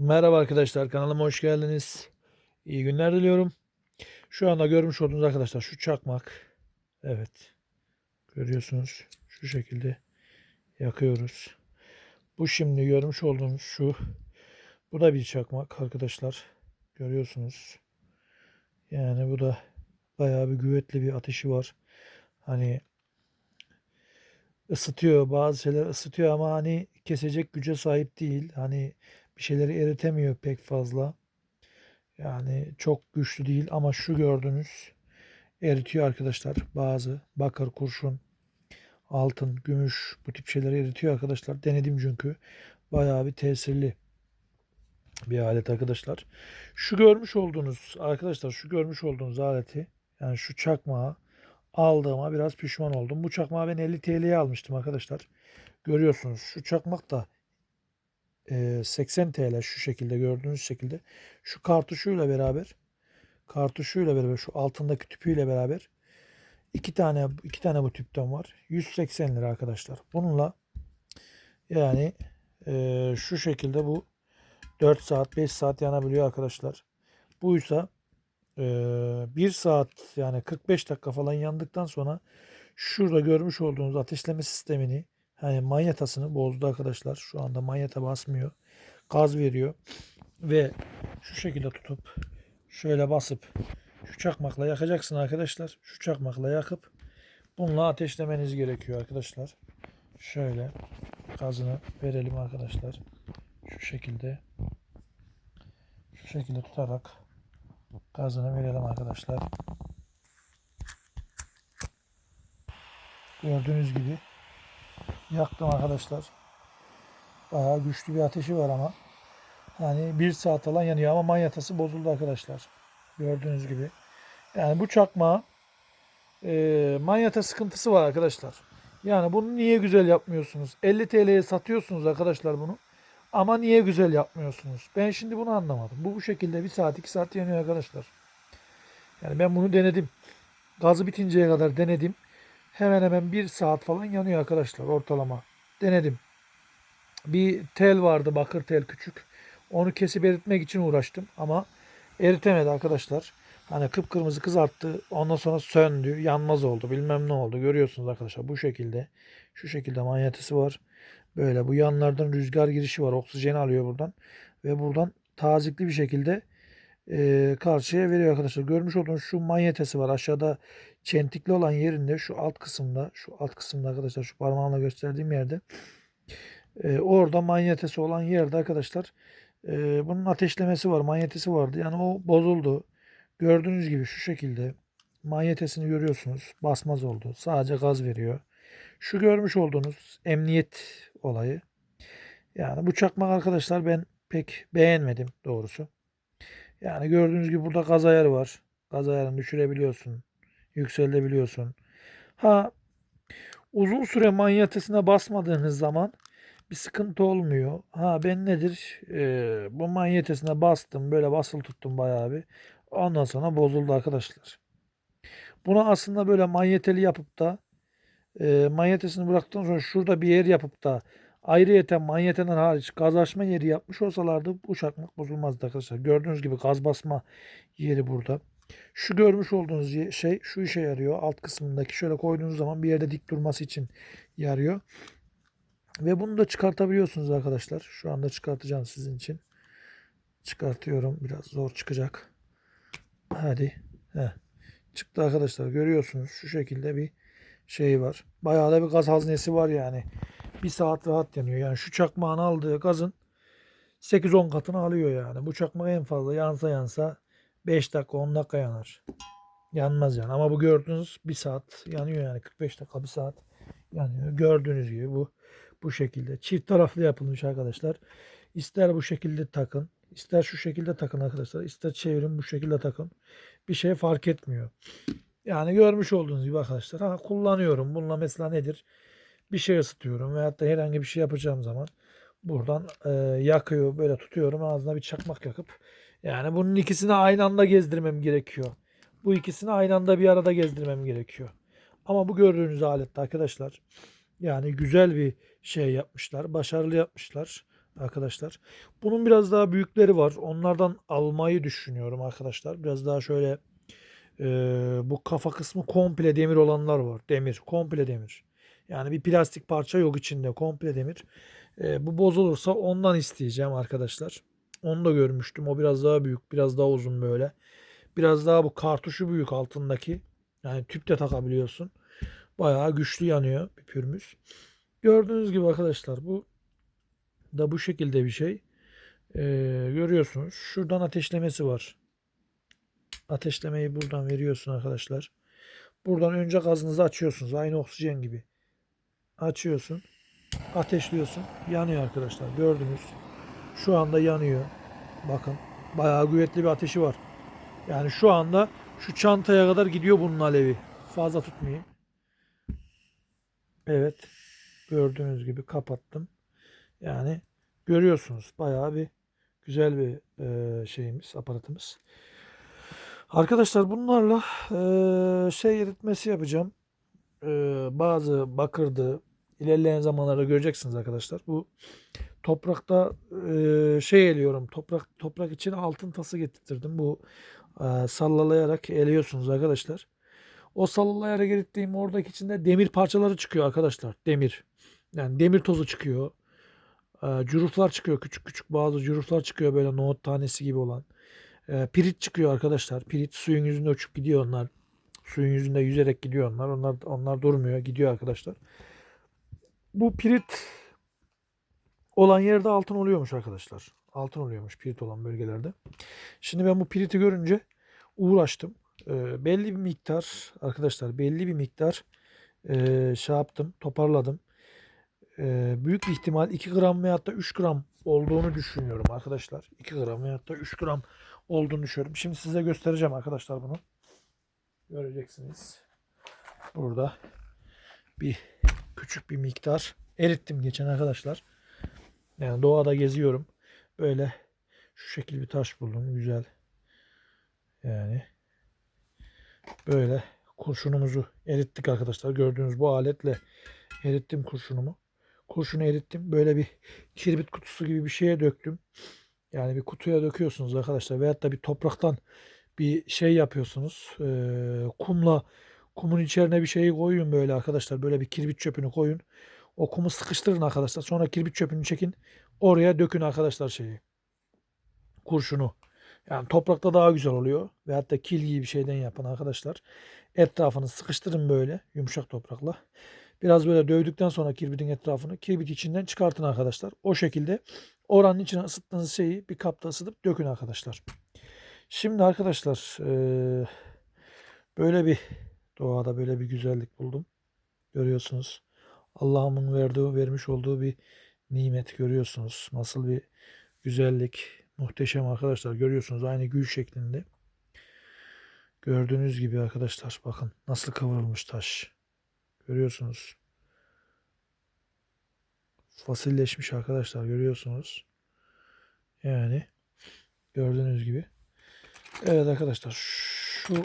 Merhaba arkadaşlar kanalıma hoş geldiniz. İyi günler diliyorum. Şu anda görmüş olduğunuz arkadaşlar şu çakmak. Evet. Görüyorsunuz şu şekilde yakıyoruz. Bu şimdi görmüş olduğunuz şu. Bu da bir çakmak arkadaşlar. Görüyorsunuz. Yani bu da bayağı bir güvetli bir ateşi var. Hani ısıtıyor bazı şeyler ısıtıyor ama hani kesecek güce sahip değil. Hani bir şeyleri eritemiyor pek fazla. Yani çok güçlü değil ama şu gördüğünüz eritiyor arkadaşlar. Bazı bakır, kurşun, altın, gümüş bu tip şeyleri eritiyor arkadaşlar. Denedim çünkü. Bayağı bir tesirli bir alet arkadaşlar. Şu görmüş olduğunuz arkadaşlar şu görmüş olduğunuz aleti yani şu çakmağı aldığıma biraz pişman oldum. Bu çakmağı ben 50 TL'ye almıştım arkadaşlar. Görüyorsunuz şu çakmak da 80 TL şu şekilde gördüğünüz şekilde. Şu kartuşuyla beraber kartuşuyla beraber şu altındaki tüpüyle beraber iki tane iki tane bu tüpten var. 180 lira arkadaşlar. Bununla yani e, şu şekilde bu 4 saat 5 saat yanabiliyor arkadaşlar. Buysa e, 1 saat yani 45 dakika falan yandıktan sonra şurada görmüş olduğunuz ateşleme sistemini hani manyetasını bozdu arkadaşlar. Şu anda manyeta basmıyor. Gaz veriyor. Ve şu şekilde tutup şöyle basıp şu çakmakla yakacaksın arkadaşlar. Şu çakmakla yakıp bununla ateşlemeniz gerekiyor arkadaşlar. Şöyle gazını verelim arkadaşlar. Şu şekilde şu şekilde tutarak gazını verelim arkadaşlar. Gördüğünüz gibi yaktım arkadaşlar. Bayağı güçlü bir ateşi var ama hani bir saat falan yanıyor ama manyetası bozuldu arkadaşlar. Gördüğünüz gibi. Yani bu çakma e, manyeta sıkıntısı var arkadaşlar. Yani bunu niye güzel yapmıyorsunuz? 50 TL'ye satıyorsunuz arkadaşlar bunu. Ama niye güzel yapmıyorsunuz? Ben şimdi bunu anlamadım. Bu bu şekilde bir saat iki saat yanıyor arkadaşlar. Yani ben bunu denedim. Gazı bitinceye kadar denedim. Hemen hemen bir saat falan yanıyor arkadaşlar ortalama. Denedim. Bir tel vardı bakır tel küçük. Onu kesip eritmek için uğraştım ama eritemedi arkadaşlar. Hani kıpkırmızı kızarttı. Ondan sonra söndü. Yanmaz oldu. Bilmem ne oldu. Görüyorsunuz arkadaşlar bu şekilde. Şu şekilde manyetesi var. Böyle bu yanlardan rüzgar girişi var. Oksijen alıyor buradan. Ve buradan tazikli bir şekilde e, karşıya veriyor arkadaşlar. Görmüş olduğunuz şu manyetesi var. Aşağıda çentikli olan yerinde şu alt kısımda şu alt kısımda arkadaşlar şu parmağımla gösterdiğim yerde e, orada manyetesi olan yerde arkadaşlar e, bunun ateşlemesi var. Manyetesi vardı. Yani o bozuldu. Gördüğünüz gibi şu şekilde manyetesini görüyorsunuz. Basmaz oldu. Sadece gaz veriyor. Şu görmüş olduğunuz emniyet olayı. Yani bu çakmak arkadaşlar ben pek beğenmedim doğrusu. Yani gördüğünüz gibi burada gaz ayarı var. Gaz ayarını düşürebiliyorsun. Yükseltebiliyorsun. Ha uzun süre manyetesine basmadığınız zaman bir sıkıntı olmuyor. Ha ben nedir? Ee, bu manyetesine bastım. Böyle basılı tuttum bayağı bir. Ondan sonra bozuldu arkadaşlar. Bunu aslında böyle manyeteli yapıp da e, manyetesini bıraktıktan sonra şurada bir yer yapıp da ayrıyeten manyeteden hariç gaz açma yeri yapmış olsalardı bu çakmak bozulmazdı arkadaşlar. Gördüğünüz gibi gaz basma yeri burada. Şu görmüş olduğunuz şey şu işe yarıyor. Alt kısmındaki şöyle koyduğunuz zaman bir yerde dik durması için yarıyor. Ve bunu da çıkartabiliyorsunuz arkadaşlar. Şu anda çıkartacağım sizin için. Çıkartıyorum. Biraz zor çıkacak. Hadi. Heh. Çıktı arkadaşlar. Görüyorsunuz. Şu şekilde bir şey var. Bayağı da bir gaz haznesi var yani. Bir saat rahat yanıyor. Yani şu çakmağın aldığı gazın 8-10 katını alıyor yani. Bu çakmak en fazla yansa yansa 5 dakika 10 dakika yanar. Yanmaz yani. Ama bu gördüğünüz bir saat yanıyor yani. 45 dakika bir saat yanıyor. Gördüğünüz gibi bu bu şekilde. Çift taraflı yapılmış arkadaşlar. İster bu şekilde takın. ister şu şekilde takın arkadaşlar. ister çevirin bu şekilde takın. Bir şey fark etmiyor. Yani görmüş olduğunuz gibi arkadaşlar. Ha, kullanıyorum. Bununla mesela nedir? Bir şey ısıtıyorum veyahut da herhangi bir şey yapacağım zaman buradan e, yakıyor. Böyle tutuyorum. Ağzına bir çakmak yakıp yani bunun ikisini aynı anda gezdirmem gerekiyor. Bu ikisini aynı anda bir arada gezdirmem gerekiyor. Ama bu gördüğünüz alette arkadaşlar yani güzel bir şey yapmışlar. Başarılı yapmışlar. arkadaşlar. Bunun biraz daha büyükleri var. Onlardan almayı düşünüyorum arkadaşlar. Biraz daha şöyle e, bu kafa kısmı komple demir olanlar var. Demir. Komple demir. Yani bir plastik parça yok içinde. Komple demir. E, bu bozulursa ondan isteyeceğim arkadaşlar. Onu da görmüştüm. O biraz daha büyük. Biraz daha uzun böyle. Biraz daha bu kartuşu büyük altındaki. Yani tüp de takabiliyorsun. Bayağı güçlü yanıyor bir pürmüz. Gördüğünüz gibi arkadaşlar bu da bu şekilde bir şey. Ee, görüyorsunuz. Şuradan ateşlemesi var. Ateşlemeyi buradan veriyorsun arkadaşlar. Buradan önce gazınızı açıyorsunuz. Aynı oksijen gibi. Açıyorsun. Ateşliyorsun. Yanıyor arkadaşlar. Gördünüz. Şu anda yanıyor. Bakın. Bayağı kuvvetli bir ateşi var. Yani şu anda şu çantaya kadar gidiyor bunun alevi. Fazla tutmayayım. Evet. Gördüğünüz gibi kapattım. Yani görüyorsunuz bayağı bir güzel bir e, şeyimiz, aparatımız. Arkadaşlar bunlarla e, şey eritmesi yapacağım. E, bazı bakırdı ilerleyen zamanlarda göreceksiniz arkadaşlar. Bu toprakta e, şey eliyorum. Toprak toprak için altın tası getirttirdim. Bu e, sallalayarak eliyorsunuz arkadaşlar. O sallalayarak erittiğim oradaki içinde demir parçaları çıkıyor arkadaşlar. Demir. Yani demir tozu çıkıyor. E, cüruflar çıkıyor. Küçük küçük bazı cüruflar çıkıyor böyle nohut tanesi gibi olan. E, pirit çıkıyor arkadaşlar. Pirit suyun yüzünde uçup gidiyor onlar. Suyun yüzünde yüzerek gidiyor onlar. Onlar onlar durmuyor. Gidiyor arkadaşlar. Bu pirit olan yerde altın oluyormuş arkadaşlar. Altın oluyormuş pirit olan bölgelerde. Şimdi ben bu piriti görünce uğraştım. E, belli bir miktar arkadaşlar belli bir miktar e, şey yaptım toparladım. E, büyük bir ihtimal 2 gram veyahut da 3 gram olduğunu düşünüyorum arkadaşlar. 2 gram veyahut da 3 gram olduğunu düşünüyorum. Şimdi size göstereceğim arkadaşlar bunu. Göreceksiniz. Burada bir küçük bir miktar erittim geçen arkadaşlar. Yani doğada geziyorum. Böyle şu şekil bir taş buldum. Güzel. Yani böyle kurşunumuzu erittik arkadaşlar. Gördüğünüz bu aletle erittim kurşunumu. Kurşunu erittim. Böyle bir kirbit kutusu gibi bir şeye döktüm. Yani bir kutuya döküyorsunuz arkadaşlar. Veyahut da bir topraktan bir şey yapıyorsunuz. Ee, kumla kumun içerisine bir şeyi koyun böyle arkadaşlar. Böyle bir kirbit çöpünü koyun. O kumu sıkıştırın arkadaşlar. Sonra kirbit çöpünü çekin. Oraya dökün arkadaşlar şeyi. Kurşunu. Yani toprakta daha güzel oluyor. Ve hatta kil gibi bir şeyden yapın arkadaşlar. Etrafını sıkıştırın böyle yumuşak toprakla. Biraz böyle dövdükten sonra kirbitin etrafını kirbit içinden çıkartın arkadaşlar. O şekilde oranın içine ısıttığınız şeyi bir kapta ısıtıp dökün arkadaşlar. Şimdi arkadaşlar eee, böyle bir doğada böyle bir güzellik buldum. Görüyorsunuz. Allah'ımın verdiği, vermiş olduğu bir nimet görüyorsunuz. Nasıl bir güzellik. Muhteşem arkadaşlar. Görüyorsunuz aynı gül şeklinde. Gördüğünüz gibi arkadaşlar bakın nasıl kıvrılmış taş. Görüyorsunuz. Fasilleşmiş arkadaşlar görüyorsunuz. Yani gördüğünüz gibi. Evet arkadaşlar şu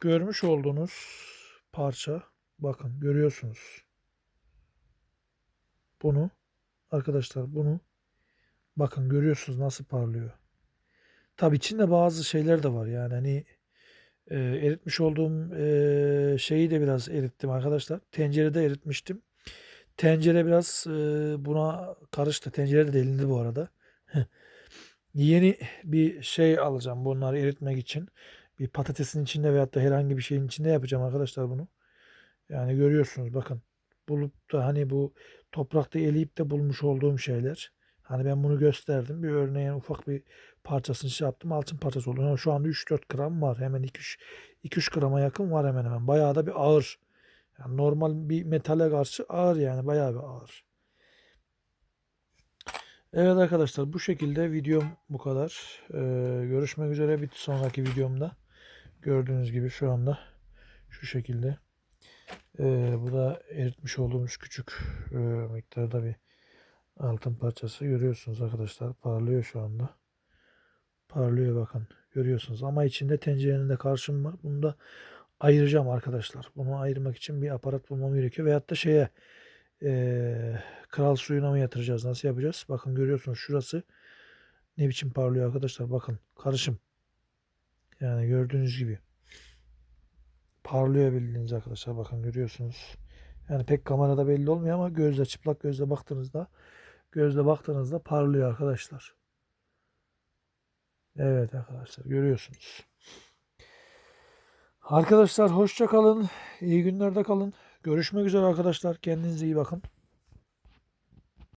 görmüş olduğunuz parça bakın görüyorsunuz. Bunu arkadaşlar bunu bakın görüyorsunuz nasıl parlıyor. Tabi içinde bazı şeyler de var yani hani e, eritmiş olduğum e, şeyi de biraz erittim arkadaşlar. Tencerede eritmiştim. Tencere biraz e, buna karıştı. Tencere de delindi bu arada. Yeni bir şey alacağım bunları eritmek için. Bir patatesin içinde veyahut da herhangi bir şeyin içinde yapacağım arkadaşlar bunu. Yani görüyorsunuz bakın. Bulup da hani bu toprakta eleyip de bulmuş olduğum şeyler. Hani ben bunu gösterdim. Bir örneğin ufak bir parçasını şey yaptım. Altın parçası oldu. Ama şu anda 3-4 gram var. Hemen 2-3 grama yakın var hemen hemen. Bayağı da bir ağır. Yani normal bir metale karşı ağır yani. Bayağı bir ağır. Evet arkadaşlar bu şekilde videom bu kadar. Ee, görüşmek üzere bir sonraki videomda. Gördüğünüz gibi şu anda şu şekilde. Ee, bu da eritmiş olduğumuz küçük e, miktarda bir altın parçası. Görüyorsunuz arkadaşlar parlıyor şu anda. Parlıyor bakın. Görüyorsunuz ama içinde tencerenin de karşım var. Bunu da ayıracağım arkadaşlar. Bunu ayırmak için bir aparat bulmam gerekiyor. Veyahut da şeye eee, kral suyuna mı yatıracağız? Nasıl yapacağız? Bakın görüyorsunuz şurası ne biçim parlıyor arkadaşlar. Bakın karışım. Yani gördüğünüz gibi. Parlıyor bildiğiniz arkadaşlar. Bakın görüyorsunuz. Yani pek kamerada belli olmuyor ama gözle çıplak gözle baktığınızda gözle baktığınızda parlıyor arkadaşlar. Evet arkadaşlar görüyorsunuz. Arkadaşlar hoşça kalın. İyi günlerde kalın. Görüşmek üzere arkadaşlar. Kendinize iyi bakın.